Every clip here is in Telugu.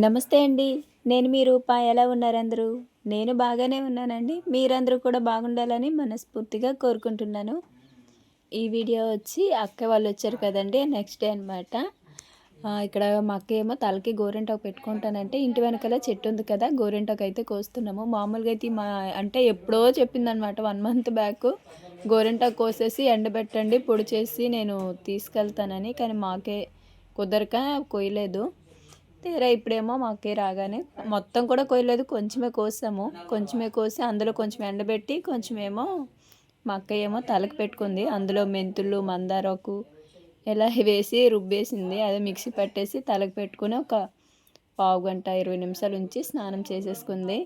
నమస్తే అండి. నేను మీ రూప. ఎలా ఉన్నారు అందరూ నేను బాగానే ఉన్నానండి. మీరందరూ కూడా బాగుండాలని మనస్ఫూర్తిగా కోరుకుంటున్నాను. ఈ వీడియో వచ్చి అక్క వాళ్ళు వచ్చారు కదండి నెక్స్ట్ డే అనమాట ఇక్కడ మా అక్క ఏమో తలకి గోరెంటాకు పెట్టుకుంటానంటే ఇంటి వెనకాల చెట్టు ఉంది కదా గోరెంటాకు అయితే కోస్తున్నాము. మామూలుగా అయితే మా అంటే ఎప్పుడో చెప్పిందనమాట వన్ మంత్ బ్యాక్ గోరెంటాకు కోసేసి ఎండబెట్టండి పొడి చేసి నేను తీసుకెళ్తానని కానీ మాకే కుదరక కొయ్యలేదు. తీరా ఇప్పుడేమో మాకే రాగానే. మొత్తం కూడా కోయలేదు కొంచెమే కోసాము. కొంచెమే కోసి అందులో కొంచెం ఎండబెట్టి కొంచెమేమో మా అక్క ఏమో తలకు పెట్టుకుంది. అందులో మెంతులు మందారకు ఇలా వేసి రుబ్బేసింది. అదే మిక్సీ పట్టేసి తలకు పెట్టుకుని ఒక పావు గంట ఇరవై నిమిషాలు ఉంచి స్నానం చేసేసుకుంది.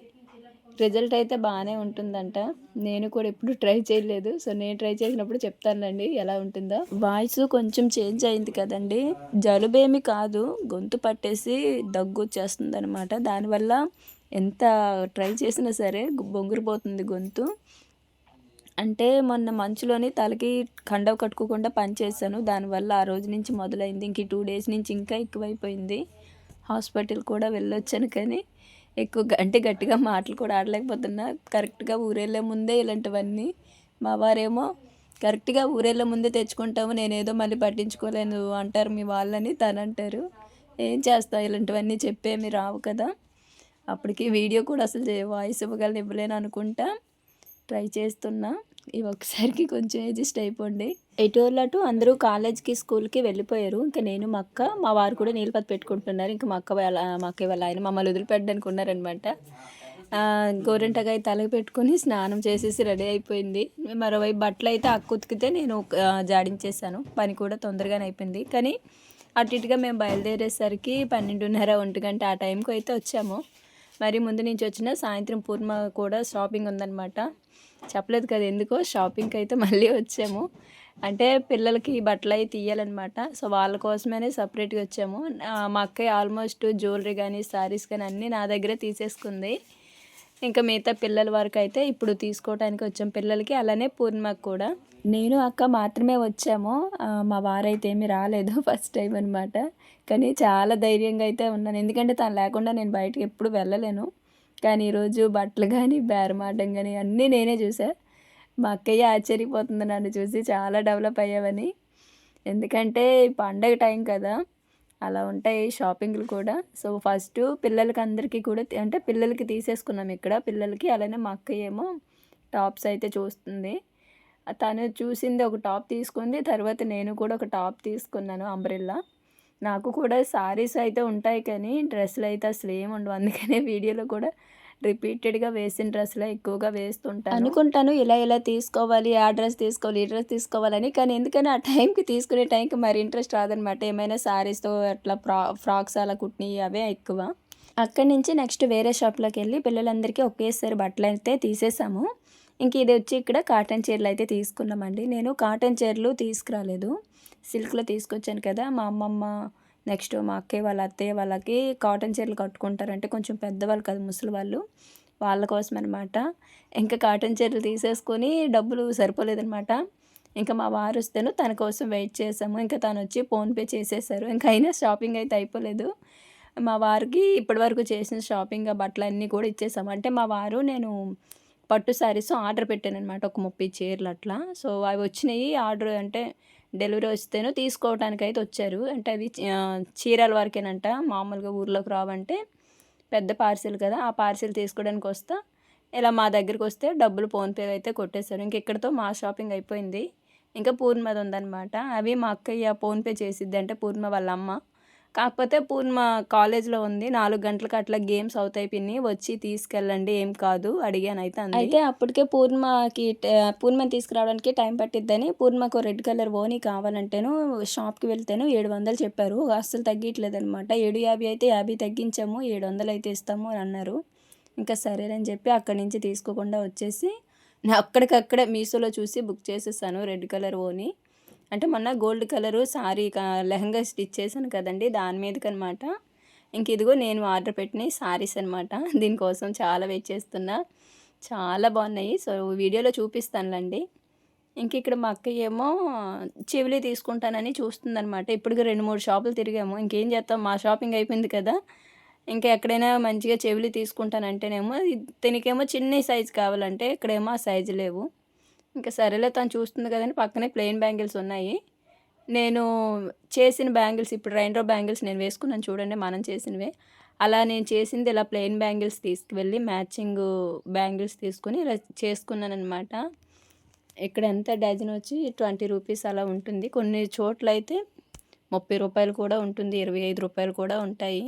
రిజల్ట్ అయితే బాగానే ఉంటుందంట. నేను కూడా ఎప్పుడు ట్రై చేయలేదు. సో నేను ట్రై చేసినప్పుడు చెప్తానండి ఎలా ఉంటుందో. వాయిస్ కొంచెం చేంజ్ అయింది కదండి. జలుబేమి కాదు. గొంతు పట్టేసి దగ్గు వచ్చేస్తుంది అనమాట దానివల్ల ఎంత ట్రై చేసినా సరే బొంగురిపోతుంది గొంతు. అంటే మొన్న మంచులోని తలకి కండవ కట్టుకోకుండా పనిచేశాను దానివల్ల ఆ రోజు నుంచి మొదలైంది. ఇంక టూ డేస్ నుంచి ఇంకా ఎక్కువైపోయింది. హాస్పిటల్ కూడా వెళ్ళొచ్చాను కానీ ఎక్కువ అంటే గట్టిగా మాటలు కూడా ఆడలేకపోతున్నా. కరెక్ట్గా ఊరెళ్ళే ముందే ఇలాంటివన్నీ. మా వారేమో కరెక్ట్గా ఊరెళ్ళే ముందే తెచ్చుకుంటాము నేనేదో మళ్ళీ పట్టించుకోలేను అంటారు మీ వాళ్ళని తను అంటారు ఏం చేస్తా ఇలాంటివన్నీ చెప్పేమి రావు కదా. అప్పటికి వీడియో కూడా అసలు వాయిస్ ఇవ్వగలను ఇవ్వలేను అనుకుంటా. ట్రై చేస్తున్నా. ఇవి ఒకసారికి కొంచెం అడ్జస్ట్ అయిపోండి. ఎటు అటు అందరూ కాలేజ్కి స్కూల్కి వెళ్ళిపోయారు. ఇంకా నేను మా అక్క మా వారు కూడా నీళ్ళు పత్తి పెట్టుకుంటున్నారు. ఇంకా మా అక్క వాళ్ళ మా అక్క వాళ్ళ ఆయన మమ్మల్ని వదిలిపెట్టడానికి ఉన్నారనమాట గోరెంటకాయ తలకి పెట్టుకొని స్నానం చేసేసి రెడీ అయిపోయింది. మరోవైపు బట్టలు అయితే అక్క ఉతికితే నేను జాడించేసాను పని కూడా తొందరగానే అయిపోయింది. కానీ అటు ఇటుగా మేము బయలుదేరేసరికి పన్నెండున్నర ఒంటి గంట ఆ టైంకి అయితే వచ్చాము. మరి ముందు నుంచి వచ్చిన సాయంత్రం పూర్ణ కూడా షాపింగ్ ఉందన్నమాట. చెప్పలేదు కదా ఎందుకో షాపింగ్కి అయితే మళ్ళీ వచ్చాము. అంటే పిల్లలకి బట్టలు అవి తీయాలన్నమాట. సో వాళ్ళ కోసమనే సపరేట్గా వచ్చాము. మా అక్క ఆల్మోస్ట్ జ్యువెలరీ కానీ శారీస్ కానీ అన్నీ నా దగ్గరే తీసేసుకుంది. ఇంకా మిగతా పిల్లల వరకు అయితే ఇప్పుడు తీసుకోవడానికి వచ్చాం. పిల్లలకి అలానే పూర్ణిమకు కూడా. నేను అక్క మాత్రమే వచ్చాము. మా వారైతే ఏమీ రాలేదు ఫస్ట్ టైం అనమాట కానీ చాలా ధైర్యంగా అయితే ఉన్నాను. ఎందుకంటే తను లేకుండా నేను బయటకు ఎప్పుడు వెళ్ళలేను. కానీ ఈరోజు బట్టలు కానీ బేరమాటం కానీ అన్నీ నేనే చూసా. మా అక్కయ్య ఆశ్చర్యపోతుంది నన్ను చూసి. చాలా డెవలప్ అయ్యావని. ఎందుకంటే పండగ టైం కదా. అలా ఉంటాయి షాపింగ్లు కూడా. సో ఫస్ట్ పిల్లలకి అందరికీ కూడా అంటే పిల్లలకి తీసేసుకున్నాం ఇక్కడ. పిల్లలకి అలానే మా అక్క ఏమో టాప్స్ అయితే చూస్తుంది. తను చూసింది ఒక టాప్ తీసుకుంది. తర్వాత నేను కూడా ఒక టాప్ తీసుకున్నాను అంబ్రెల్లా. నాకు కూడా శారీస్ అయితే ఉంటాయి కానీ డ్రెస్సులు అయితే అసలు ఏమి ఉండవు. అందుకనే వీడియోలో కూడా రిపీటెడ్గా వేసిన డ్రెస్సులే ఎక్కువగా వేస్తుంటాను. అనుకుంటాను ఇలా ఇలా తీసుకోవాలి ఆ డ్రెస్ తీసుకోవాలి ఈ డ్రెస్ తీసుకోవాలని కానీ ఎందుకని ఆ టైంకి తీసుకునే టైంకి మరి ఇంట్రెస్ట్ రాదనమాట. ఏమైనా శారీస్తో అట్లా ఫ్రా ఫ్రాక్స్ అలా కుట్టినవి అవే ఎక్కువ. అక్కడి నుంచి నెక్స్ట్ వేరే షాప్లోకి వెళ్ళి పిల్లలందరికీ ఒకేసారి బట్టలు అయితే తీసేసాము. ఇంక ఇది వచ్చి ఇక్కడ కాటన్ చీరలు అయితే తీసుకున్నామండి. నేను కాటన్ చీరలు తీసుకురాలేదు. సిల్క్లో తీసుకొచ్చాను కదా మా అమ్మమ్మ నెక్స్ట్ మా అక్కయ్య వాళ్ళ అత్తయ్య వాళ్ళకి కాటన్ చీరలు కట్టుకుంటారంటే కొంచెం పెద్దవాళ్ళు కదా ముసలి వాళ్ళు వాళ్ళ కోసం అనమాట ఇంకా కాటన్ చీరలు తీసేసుకొని డబ్బులు సరిపోలేదనమాట. ఇంకా మా వారు వస్తేను తన కోసం వెయిట్ చేసాము ఇంకా తను వచ్చి ఫోన్పే చేసేసారు. ఇంకా అయినా షాపింగ్ అయితే అయిపోలేదు. మా వారికి ఇప్పటివరకు చేసిన షాపింగ్ బట్టలు అన్నీ కూడా ఇచ్చేసాము. అంటే మా వారు నేను పట్టు శారీస్ ఆర్డర్ పెట్టాను అనమాట ఒక ముప్పై చీరలు అట్లా. సో అవి వచ్చినాయి. ఆర్డర్ అంటే డెలివరీ వస్తేనో తీసుకోవడానికి అయితే వచ్చారు. అంటే అవి చీరల వరకేనంట. మామూలుగా ఊర్లోకి రావంటే పెద్ద పార్సిల్ కదా ఆ పార్సిల్ తీసుకోవడానికి వస్తా. ఇలా మా దగ్గరికి వస్తే డబ్బులు ఫోన్పే అయితే కొట్టేశారు. ఇంక ఇక్కడతో మా షాపింగ్ అయిపోయింది. ఇంకా పూర్ణిమది ఉందన్నమాట. అవి మా అక్కయ్య ఫోన్పే చేసిద్ది అంటే పూర్ణిమ వాళ్ళ అమ్మ. కాకపోతే పూర్ణ కాలేజ్లో ఉంది. నాలుగు గంటలకు అట్లా గేమ్స్ అవుతాయి పిన్ని. వచ్చి తీసుకెళ్ళండి. ఏం కాదు. అడిగాను అయితే అయితే అప్పటికే పూర్ణకి పూర్ణిమని తీసుకురావడానికి టైం పట్టిద్దని పూర్ణకు రెడ్ కలర్ ఓని కావాలంటేను షాప్కి వెళ్తేను ఏడు వందలు చెప్పారు. అస్సలు తగ్గట్లేదు అనమాట ఏడు యాభై అయితే యాభై తగ్గించాము. ఏడు వందలు అయితే ఇస్తాము అని అన్నారు. ఇంకా సరేనని చెప్పి అక్కడి నుంచి తీసుకోకుండా వచ్చేసి అక్కడికక్కడే మీషోలో చూసి బుక్ చేసేసాను రెడ్ కలర్ ఓని. అంటే మొన్న gold colour sari lehenga stitch చేశాను కదండి దాని మీదకి అనమాట ఇంక ఇదిగో నేను ఆర్డర్ పెట్టిన సారీస్ అనమాట దీనికోసం చాలా వెయిట్ చేస్తున్నా. చాలా బాగున్నాయి. సో వీడియోలో చూపిస్తానులండి. ఇంక ఇక్కడ మా అక్క ఏమో చెవిలి తీసుకుంటానని చూస్తుందనమాట ఇప్పటికి రెండు మూడు షాపులు తిరిగాము. ఇంకేం చేస్తాం? మా షాపింగ్ అయిపోయింది కదా. ఇంకా ఎక్కడైనా మంచిగా చెవిలి తీసుకుంటానంటేనేమో తినికేమో దీనికేమో చిన్న సైజు కావాలంటే ఇక్కడేమో ఆ సైజు లేవు. ఇంకా సరేలే తను చూస్తుంది కదని పక్కనే ప్లెయిన్ బ్యాంగిల్స్ ఉన్నాయి. నేను చేసిన బ్యాంగిల్స్ ఇప్పుడు రైన్రో బ్యాంగిల్స్ నేను వేసుకున్నాను చూడండి మనం చేసినవే. అలా నేను చేసింది ఇలా ప్లెయిన్ బ్యాంగిల్స్ తీసుకువెళ్ళి మ్యాచింగ్ బ్యాంగిల్స్ తీసుకుని ఇలా చేసుకున్నాను అనమాట ఇక్కడ ఎంత డజన్ వచ్చి ట్వంటీ రూపీస్ అలా ఉంటుంది. కొన్ని చోట్ల అయితే ముప్పై రూపాయలు కూడా ఉంటుంది ఇరవై ఐదు రూపాయలు కూడా ఉంటాయి.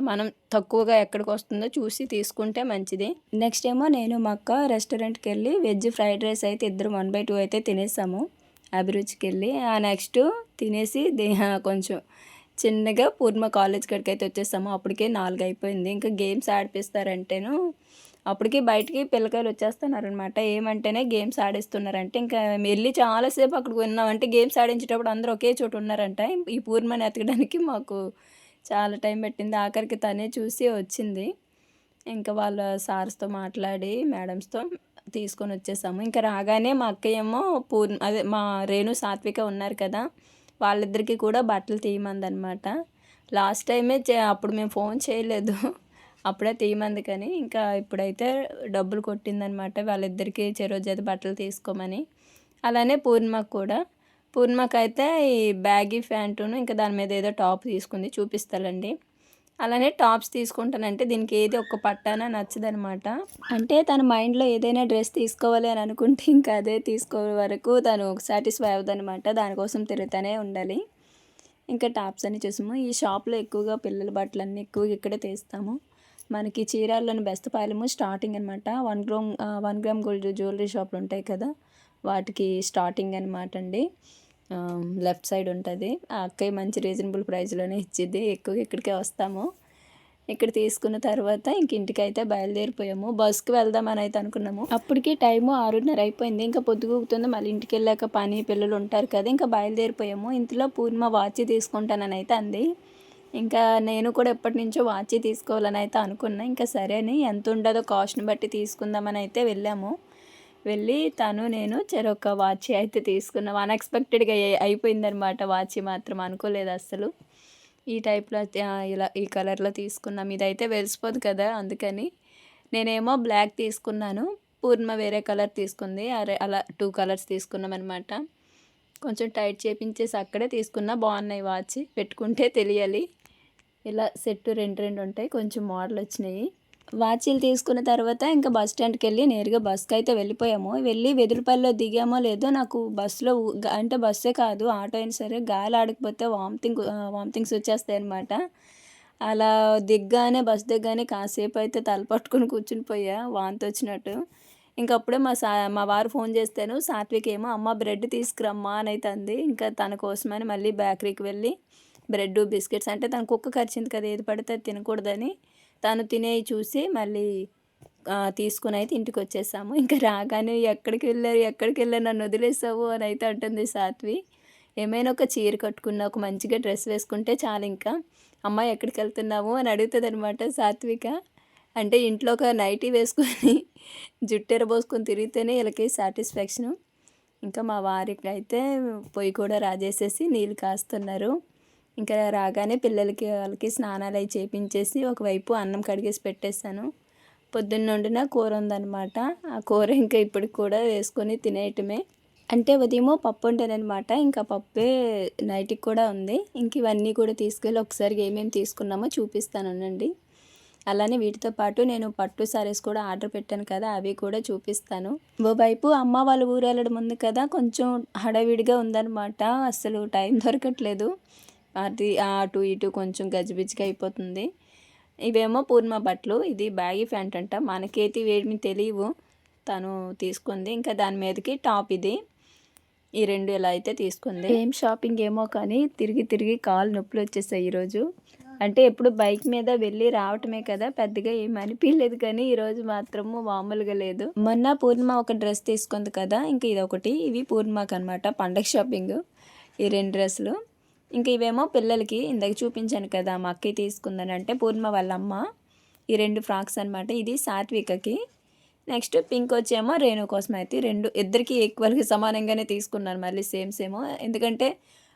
మనం తక్కువగా ఎక్కడికి వస్తుందో చూసి తీసుకుంటే మంచిది. నెక్స్ట్ ఏమో నేను మా అక్క రెస్టారెంట్కి వెళ్ళి వెజ్ ఫ్రైడ్ రైస్ అయితే ఇద్దరు వన్ బై టూ అయితే తినేసాము. అభిరుచికి వెళ్ళి ఆ నెక్స్ట్ తినేసి దే- కొంచెం చిన్నగా పూర్ణ కాలేజ్ కాడికి అయితే వచ్చేసాము. అప్పటికే నాలుగు అయిపోయింది. ఇంకా గేమ్స్ ఆడిపిస్తారంటేను అప్పటికి బయటికి పిల్లకాయలు వచ్చేస్తున్నారనమాట ఏమంటేనే గేమ్స్ ఆడిస్తున్నారంటే ఇంకా వెళ్ళి చాలాసేపు అక్కడికి విన్నామంటే గేమ్స్ ఆడించేటప్పుడు అందరూ ఒకే చోటు ఉన్నారంట. ఈ పూర్ణని ఎతకడానికి మాకు చాలా టైం పట్టింది. ఆఖరికి తనే చూసి వచ్చింది. ఇంకా వాళ్ళ సార్స్తో మాట్లాడి మేడమ్స్తో తీసుకొని వచ్చేసాము. ఇంకా రాగానే మా అక్కయ్య ఏమో పూర్ణ అదే మా రేణు సాత్విక ఉన్నారు కదా వాళ్ళిద్దరికీ కూడా బట్టలు తీయమందనమాట. లాస్ట్ టైమే చే అప్పుడు మేము ఫోన్ చేయలేదు. అప్పుడే తీయమంది కానీ ఇంకా ఇప్పుడైతే డబ్బులు కొట్టిందనమాట వాళ్ళిద్దరికీ చెరో జత బట్టలు తీసుకోమని. అలానే పూర్ణిమకు కూడా పూర్ణిమకు ఈ బ్యాగీ ప్యాంటును ఇంకా దాని మీద ఏదో టాప్ తీసుకుంది చూపిస్తానండి అలానే టాప్స్ తీసుకుంటానంటే దీనికి ఏది ఒక్క పట్టాన నచ్చదనమాట. అంటే తన మైండ్లో ఏదైనా డ్రెస్ తీసుకోవాలి అని అనుకుంటే ఇంకా అదే తీసుకోవే వరకు తను సాటిస్ఫై అవ్వదనమాట దానికోసం తిరుగుతూనే ఉండాలి. ఇంకా టాప్స్ అని చూసాము. ఈ షాప్లో ఎక్కువగా పిల్లల బట్టలన్నీ ఎక్కువగా ఇక్కడే తీస్తాము. మనకి చీరాల్లోని బెస్ట్ పాలెము స్టార్టింగ్ అనమాట one gram one gram gold jewellery షాపులు ఉంటాయి కదా వాటికి స్టార్టింగ్ అనమాట అండి. లెఫ్ట్ సైడ్ ఉంటుంది. ఆ అక్కయ్య మంచి రీజనబుల్ ప్రైస్లోనే ఇచ్చిద్ది. ఎక్కువ ఇక్కడికే వస్తాము. ఇక్కడ తీసుకున్న తర్వాత ఇంక ఇంటికి అయితే బయలుదేరిపోయాము బస్కి వెళ్దామని అయితే అనుకున్నాము. అప్పటికి టైము ఆరున్నర అయిపోయింది. ఇంకా పొద్దుగుతుంది మళ్ళీ ఇంటికి వెళ్ళాక పని పిల్లలు ఉంటారు కదా ఇంకా బయలుదేరిపోయాము. ఇంతలో పూర్ణిమ వాచ్ తీసుకుంటానని అయితే అంది. ఇంకా నేను కూడా ఎప్పటి నుంచో వాచ్ తీసుకోవాలని అయితే అనుకున్నా. ఇంకా సరే అని ఎంత ఉండదో కాస్ట్ని బట్టి తీసుకుందామని అయితే వెళ్ళాము. వెళ్ళి తను నేను చెరొక వాచ్ అయితే తీసుకున్నాం. అన్ఎక్స్పెక్టెడ్గా అయిపోయిందనమాట వాచ్ మాత్రం అనుకోలేదు అసలు ఈ టైప్లో ఇలా ఈ కలర్లో తీసుకున్నాం. ఇదైతే వెలిసిపోదు కదా అందుకని. నేనేమో బ్లాక్ తీసుకున్నాను. పూర్ణ వేరే కలర్ తీసుకుంది. అరే అలా టూ కలర్స్ తీసుకున్నాం అనమాట కొంచెం టైట్ చేపించేసి అక్కడే తీసుకున్నా. బాగున్నాయి వాచ్. పెట్టుకుంటే తెలియాలి. ఇలా సెట్ రెండు రెండు ఉంటాయి. కొంచెం మోడల్ వచ్చినాయి వాచీలు తీసుకున్న తర్వాత ఇంకా బస్ స్టాండ్కి వెళ్ళి నేరుగా బస్కి అయితే వెళ్ళిపోయాము. వెళ్ళి వెదురుపల్లిలో దిగామో లేదో నాకు బస్సులో అంటే బస్సే కాదు ఆటో అయినా సరే గాలి ఆడకపోతే వామిటింగ్ వామిటింగ్స్ వచ్చేస్తాయి అనమాట అలా దిగ్గానే బస్ దిగ్గానే కాసేపు అయితే తల పట్టుకుని కూర్చుని పోయా వాంతి వచ్చినట్టు. ఇంకప్పుడే మా సా మా వారు ఫోన్ చేస్తాను సాత్విక్ ఏమో అమ్మ బ్రెడ్ తీసుకురమ్మా అని అయితే అంది ఇంకా తన కోసమని మళ్ళీ బేకరీకి వెళ్ళి బ్రెడ్ బిస్కెట్స్ అంటే తన కుక్క కరిచింది కదా ఏది పడితే అది తినకూడదని. తను తినేవి చూసి మళ్ళీ తీసుకుని అయితే ఇంటికి వచ్చేసాము. ఇంకా రాగానే ఎక్కడికి వెళ్ళారు ఎక్కడికి వెళ్ళారు నన్ను వదిలేసావు అని అయితే అంటుంది సాత్వి. ఏమైనా ఒక చీర కట్టుకున్న ఒక మంచిగా డ్రెస్ వేసుకుంటే చాలు ఇంకా. అమ్మాయి ఎక్కడికి వెళ్తున్నావు అని అడుగుతుంది అనమాట సాత్విక. అంటే ఇంట్లో ఒక నైటీ వేసుకొని జుట్టెర పోసుకొని తిరిగితేనే వీళ్ళకి సాటిస్ఫాక్షను. ఇంకా మా వారికి అయితే పొయ్యి కూడా రాజేసేసి నీళ్ళు కాస్తున్నారు. ఇంకా రాగానే పిల్లలకి వాళ్ళకి స్నానాలు అవి చేపించేసి ఒకవైపు అన్నం కడిగేసి పెట్టేశాను. పొద్దున్న వండిన కూర ఉందన్నమాట. ఆ కూర ఇంకా ఇప్పటికి కూడా వేసుకొని తినేయటమే. అంటే ఉదయమో పప్పు వండానమాట ఇంకా పప్పే నైట్కి కూడా ఉంది. ఇంక ఇవన్నీ కూడా తీసుకెళ్ళి ఒకసారి ఏమేమి తీసుకున్నామో చూపిస్తానండి అలానే వీటితో పాటు నేను పట్టు సారీస్ కూడా ఆర్డర్ పెట్టాను కదా అవి కూడా చూపిస్తాను. ఓవైపు అమ్మ వాళ్ళ ఊరు వెళ్ళడం ఉంది కదా కొంచెం హడావిడిగా ఉందన్నమాట. అసలు టైం దొరకట్లేదు. అది అటు ఇటు కొంచెం గజిబిజిగా అయిపోతుంది. ఇవేమో పూర్ణ బట్టలు ఇది బ్యాగీ ప్యాంట్ అంట. మనకైతే వేడిమి తెలియవు. తను తీసుకుంది. ఇంకా దాని మీదకి టాప్ ఇది. ఈ రెండు ఇలా అయితే తీసుకుంది. ఏం షాపింగ్ ఏమో కానీ తిరిగి తిరిగి కాలు నొప్పులు వచ్చేసాయి ఈరోజు. అంటే ఎప్పుడు బైక్ మీద వెళ్ళి రావటమే కదా పెద్దగా ఏం అనిపించలేదు కానీ ఈరోజు మాత్రము మామూలుగా లేదు. మొన్న పూర్ణిమ ఒక డ్రెస్ తీసుకుంది కదా ఇంకా ఇది ఒకటి ఇవి పూర్ణిమకి అనమాట పండగ షాపింగ్. ఈ రెండు డ్రెస్సులు. ఇంకా ఇవేమో పిల్లలకి ఇందాక చూపించాను కదా మా అక్కయ్య తీసుకుందని అంటే పూర్ణిమ వాళ్ళ అమ్మ ఈ రెండు ఫ్రాక్స్ అనమాట ఇది సాత్వికకి. నెక్స్ట్ పింక్ వచ్చేమో రేణు కోసం అయితే రెండు ఇద్దరికి ఈక్వల్గా సమానంగానే తీసుకున్నాను మళ్ళీ సేమ్ సేమ్. ఎందుకంటే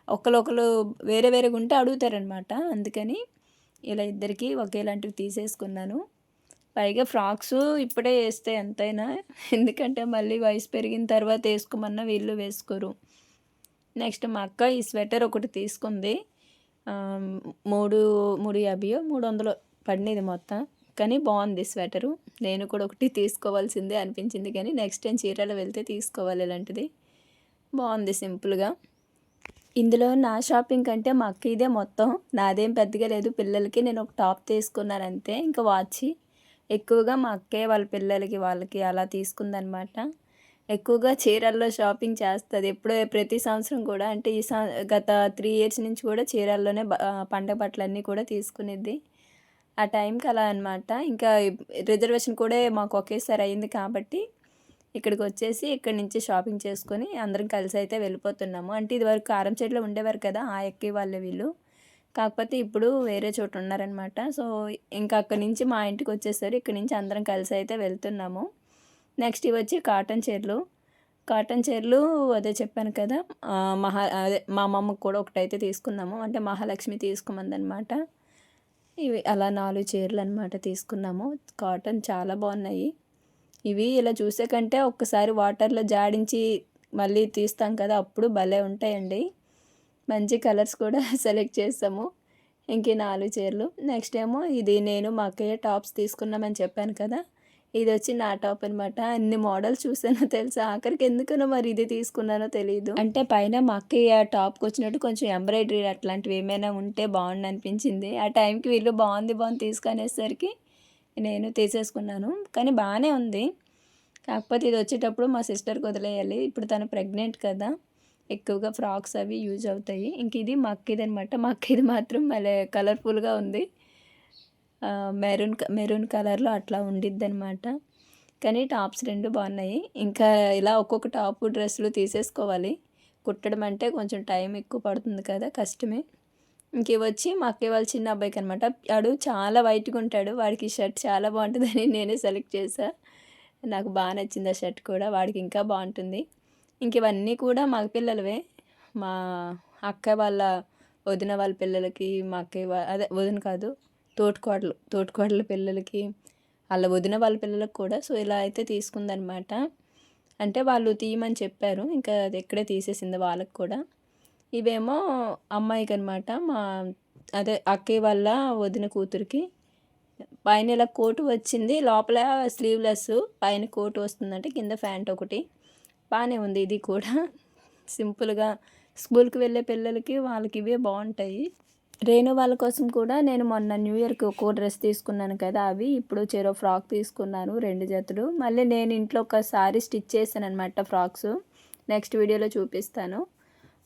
ఒకరు ఒకరు వేరే వేరేగా ఉంటే అడుగుతారనమాట అందుకని ఇలా ఇద్దరికి ఒకేలాంటివి తీసేసుకున్నాను. పైగా ఫ్రాక్స్ ఇప్పుడే వేస్తే ఎంతైనా. ఎందుకంటే మళ్ళీ వయసు పెరిగిన తర్వాత వేసుకోమన్నా వీళ్ళు వేసుకోరు. నెక్స్ట్ మా అక్క ఈ స్వెటర్ ఒకటి తీసుకుంది. మూడు మూడు యాభై మూడు వందలు పడినది మొత్తం. కానీ బాగుంది స్వెటరు. నేను కూడా ఒకటి తీసుకోవాల్సిందే అనిపించింది కానీ నెక్స్ట్ టైం చీరలో వెళ్తే తీసుకోవాలి ఇలాంటిది. బాగుంది సింపుల్గా. ఇందులో నా షాపింగ్ కంటే మా అక్క ఇదే మొత్తం. నాదేం పెద్దగా లేదు. పిల్లలకి నేను ఒక టాప్ తీసుకున్నాను అంతే. ఇంకా వాచ్. ఎక్కువగా మా అక్కే వాళ్ళ పిల్లలకి వాళ్ళకి అలా తీసుకుందనమాట. ఎక్కువగా చీరల్లో షాపింగ్ చేస్తుంది. ఎప్పుడో ప్రతి సంవత్సరం కూడా. అంటే ఈ సం గత త్రీ ఇయర్స్ నుంచి కూడా చీరల్లోనే పండగ బట్టలన్నీ కూడా తీసుకునేది. ఆ టైంకి అలా అనమాట ఇంకా రిజర్వేషన్ కూడా మాకు ఒకేసారి అయింది కాబట్టి ఇక్కడికి వచ్చేసి ఇక్కడి నుంచి షాపింగ్ చేసుకొని అందరం కలిసి అయితే వెళ్ళిపోతున్నాము. అంటే ఇదివరకు కారం చెట్లు ఉండేవారు కదా ఆ ఎక్కి వాళ్ళే వీళ్ళు. కాకపోతే ఇప్పుడు వేరే చోట ఉన్నారనమాట సో ఇంకా అక్కడి నుంచి మా ఇంటికి వచ్చేసరి ఇక్కడి నుంచి అందరం కలిసి అయితే వెళ్తున్నాము. నెక్స్ట్ ఇవి వచ్చి కాటన్ చీరలు. కాటన్ చీరలు అదే చెప్పాను కదా మహా అదే మా అమ్మమ్మకి కూడా ఒకటైతే తీసుకున్నాము అంటే మహాలక్ష్మి తీసుకోమందనమాట. ఇవి అలా నాలుగు చీరలు అనమాట తీసుకున్నాము. కాటన్ చాలా బాగున్నాయి. ఇవి ఇలా చూసే కంటే ఒక్కసారి వాటర్లో జాడించి మళ్ళీ తీస్తాం కదా అప్పుడు భలే ఉంటాయండి. మంచి కలర్స్ కూడా సెలెక్ట్ చేస్తాము. ఇంక నాలుగు చీరలు. నెక్స్ట్ ఏమో ఇది నేను మా అక్కయ్య టాప్స్ తీసుకున్నామని చెప్పాను కదా ఇది వచ్చి నా టాప్ అనమాట అన్ని మోడల్స్ చూసానో తెలుసా? ఆఖరికి ఎందుకనో మరి ఇది తీసుకున్నానో తెలియదు అంటే పైన మా అక్కయ్య టాప్కి వచ్చినట్టు కొంచెం ఎంబ్రాయిడరీ అట్లాంటివి ఏమైనా ఉంటే బాగుండు అనిపించింది ఆ టైంకి వీళ్ళు బాగుంది బాగుంది తీసుకునేసరికి నేను తీసేసుకున్నాను. కానీ బాగానే ఉంది. కాకపోతే ఇది వచ్చేటప్పుడు మా సిస్టర్కి వదిలేయాలి. ఇప్పుడు తను ప్రెగ్నెంట్ కదా. ఎక్కువగా ఫ్రాక్స్ అవి యూజ్ అవుతాయి. ఇంక ఇది మా అక్కది అనమాట మా అక్కది మాత్రం మళ్ళీ కలర్ఫుల్గా ఉంది. మెరూన్ మెరూన్ కలర్లో అట్లా ఉండిద్ది అనమాట కానీ టాప్స్ రెండు బాగున్నాయి. ఇంకా ఇలా ఒక్కొక్క టాప్ డ్రెస్సులు తీసేసుకోవాలి. కుట్టడం అంటే కొంచెం టైం ఎక్కువ పడుతుంది కదా కష్టమే. ఇంక వచ్చి మా అక్కయ్య వాళ్ళ చిన్న అబ్బాయికి అనమాట వాడు చాలా వైట్గా ఉంటాడు వాడికి షర్ట్ చాలా బాగుంటుందని నేనే సెలెక్ట్ చేసా నాకు బాగా నచ్చింది ఆ షర్ట్ కూడా వాడికి ఇంకా బాగుంటుంది. ఇంక ఇవన్నీ కూడా మగ పిల్లలవే. మా అక్క వాళ్ళ వదిన వాళ్ళ పిల్లలకి మా అక్కయ్య అదే వదిన కాదు తోటికోడలు తోటికోడల పిల్లలకి వాళ్ళ వదిన వాళ్ళ పిల్లలకు కూడా. సో ఇలా అయితే తీసుకుందనమాట అంటే వాళ్ళు తీయమని చెప్పారు. ఇంకా అది ఎక్కడే తీసేసింది వాళ్ళకి కూడా. ఇవేమో అమ్మాయికి అనమాట మా అదే అక్కయ్య వాళ్ళ వదిన కూతురికి. పైన ఇలా కోటు వచ్చింది. లోపల స్లీవ్లెస్ పైన కోటు వస్తుందంటే. కింద ప్యాంట్ ఒకటి. బాగానే ఉంది ఇది కూడా. సింపుల్గా స్కూల్కి వెళ్ళే పిల్లలకి వాళ్ళకి ఇవే బాగుంటాయి. రేణు వాళ్ళ కోసం కూడా నేను మొన్న న్యూ ఇయర్కి ఒక్కో డ్రెస్ తీసుకున్నాను కదా అవి. ఇప్పుడు చెరో ఫ్రాక్ తీసుకున్నాను రెండు జతలు. మళ్ళీ నేను ఇంట్లో ఒకసారి స్టిచ్ చేశాను అనమాట ఫ్రాక్స్. నెక్స్ట్ వీడియోలో చూపిస్తాను.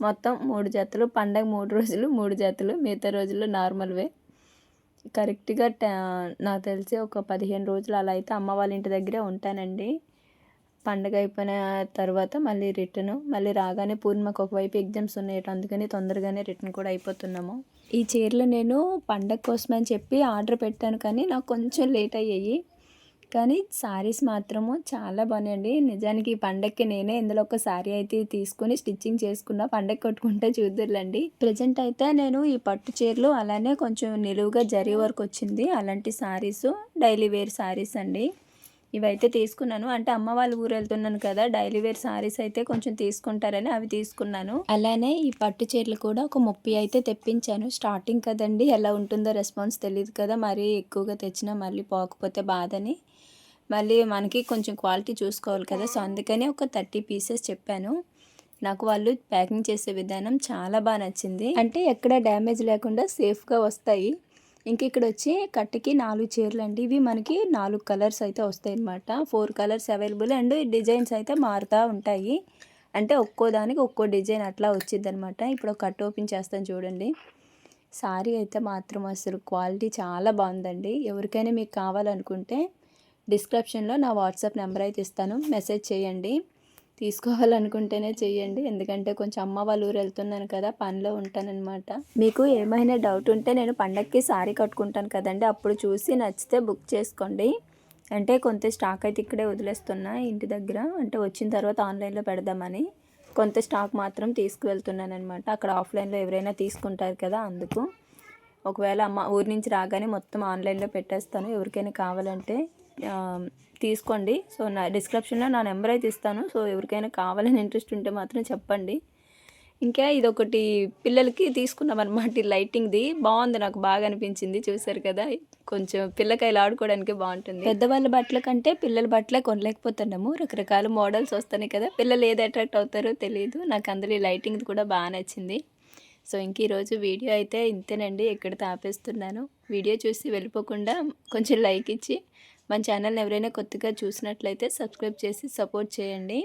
మొత్తం మూడు జతలు పండగ మూడు రోజులు మూడు జతలు మిగతా రోజులు నార్మల్వే. కరెక్ట్గా నాకు తెలిసి ఒక పదిహేను రోజులు అలా అయితే అమ్మ వాళ్ళ ఇంటి దగ్గరే ఉంటానండి. పండగ అయిపోయిన తర్వాత మళ్ళీ రిటర్న్ మళ్ళీ రాగానే పూర్ణిమకు ఒకవైపు ఎగ్జామ్స్ ఉన్నాయి అందుకని తొందరగానే రిటర్న్ కూడా అయిపోతున్నాము. ఈ చీరలు నేను పండగ కోసం అని చెప్పి ఆర్డర్ పెట్టాను కానీ నాకు కొంచెం లేట్ అయ్యాయి. కానీ శారీస్ మాత్రము చాలా బాగున్నాయండి. నిజానికి ఈ పండగకి నేనే ఇందులో ఒక శారీ అయితే తీసుకొని స్టిచ్చింగ్ చేసుకున్న పండగ కొట్టుకుంటే చూద్దరులండి. ప్రజెంట్ అయితే నేను ఈ పట్టు చీరలు అలానే కొంచెం నిలువుగా జరీ వర్క్ వచ్చింది. అలాంటి శారీస్ డైలీ వేర్ శారీస్ అండి. ఇవైతే తీసుకున్నాను. అంటే అమ్మ వాళ్ళ ఊరు వెళ్తున్నాను కదా డైలీ వేర్ సారీస్ అయితే కొంచెం తీసుకుంటారని అవి తీసుకున్నాను. అలానే ఈ పట్టు చీరలు కూడా ఒక ముప్పై అయితే తెప్పించాను. స్టార్టింగ్ కదండి ఎలా ఉంటుందో రెస్పాన్స్ తెలియదు కదా మరీ ఎక్కువగా తెచ్చినా మళ్ళీ పోకపోతే బాధని. మళ్ళీ మనకి కొంచెం క్వాలిటీ చూసుకోవాలి కదా సో అందుకని ఒక థర్టీ పీసెస్ చెప్పాను. నాకు వాళ్ళు ప్యాకింగ్ చేసే విధానం చాలా బాగా నచ్చింది. అంటే ఎక్కడ డ్యామేజ్ లేకుండా సేఫ్గా వస్తాయి. ఇంక ఇక్కడ వచ్చి కట్టకి నాలుగు చీరలు అండి ఇవి మనకి నాలుగు కలర్స్ అయితే వస్తాయి అనమాట four colours available and designs అయితే మారుతూ ఉంటాయి. అంటే ఒక్కో దానికి ఒక్కో డిజైన్ అట్లా వచ్చింది అనమాట ఇప్పుడు కట్ ఓపెన్ చేస్తాను చూడండి. సారీ అయితే మాత్రం అసలు క్వాలిటీ చాలా బాగుందండి. ఎవరికైనా మీకు కావాలనుకుంటే డిస్క్రిప్షన్లో నా వాట్సాప్ నెంబర్ అయితే ఇస్తాను. మెసేజ్ చేయండి. తీసుకోవాలనుకుంటేనే చెయ్యండి. ఎందుకంటే కొంచెం అమ్మ వాళ్ళ ఊరు వెళ్తున్నాను కదా పనిలో ఉంటానన్నమాట. మీకు ఏమైనా డౌట్ ఉంటే నేను పండక్కి సారీ కట్టుకుంటాను కదండి. అప్పుడు చూసి నచ్చితే బుక్ చేసుకోండి. అంటే కొంత స్టాక్ అయితే ఇక్కడే వదిలేస్తున్నా ఇంటి దగ్గర. అంటే వచ్చిన తర్వాత ఆన్లైన్లో పెడదామని కొంత స్టాక్ మాత్రం తీసుకువెళ్తున్నాను అనమాట అక్కడ ఆఫ్లైన్లో ఎవరైనా తీసుకుంటారు కదా అందుకు. ఒకవేళ అమ్మ ఊరి నుంచి రాగానే మొత్తం ఆన్లైన్లో పెట్టేస్తాను. ఎవరికైనా కావాలంటే తీసుకోండి. సో నా డిస్క్రిప్షన్లో నా నెంబర్ అయితే ఇస్తాను. సో ఎవరికైనా కావాలని ఇంట్రెస్ట్ ఉంటే మాత్రం చెప్పండి. ఇంకా ఇదొకటి పిల్లలకి తీసుకున్నాం అనమాట ఈ లైటింగ్ది. బాగుంది నాకు బాగా అనిపించింది. చూసారు కదా కొంచెం పిల్లకాయలు ఆడుకోవడానికి బాగుంటుంది. పెద్దవాళ్ళ బట్టల కంటే పిల్లల బట్టలే కొనలేకపోతున్నాము. రకరకాల మోడల్స్ వస్తున్నాయి కదా పిల్లలు ఏది అట్రాక్ట్ అవుతారో తెలియదు నాకు అందులో ఈ కూడా బాగా నచ్చింది. సో ఇంక ఈరోజు వీడియో అయితే ఇంతేనండి. ఇక్కడ తాపేస్తున్నాను. వీడియో చూసి వెళ్ళిపోకుండా కొంచెం లైక్ ఇచ్చి మన ఛానల్ని ఎవరైనా కొత్తగా చూసినట్లయితే సబ్స్క్రైబ్ చేసి సపోర్ట్ చేయండి.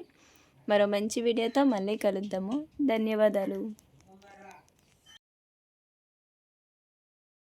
మరో మంచి వీడియోతో మళ్ళీ కలుద్దాము. ధన్యవాదాలు.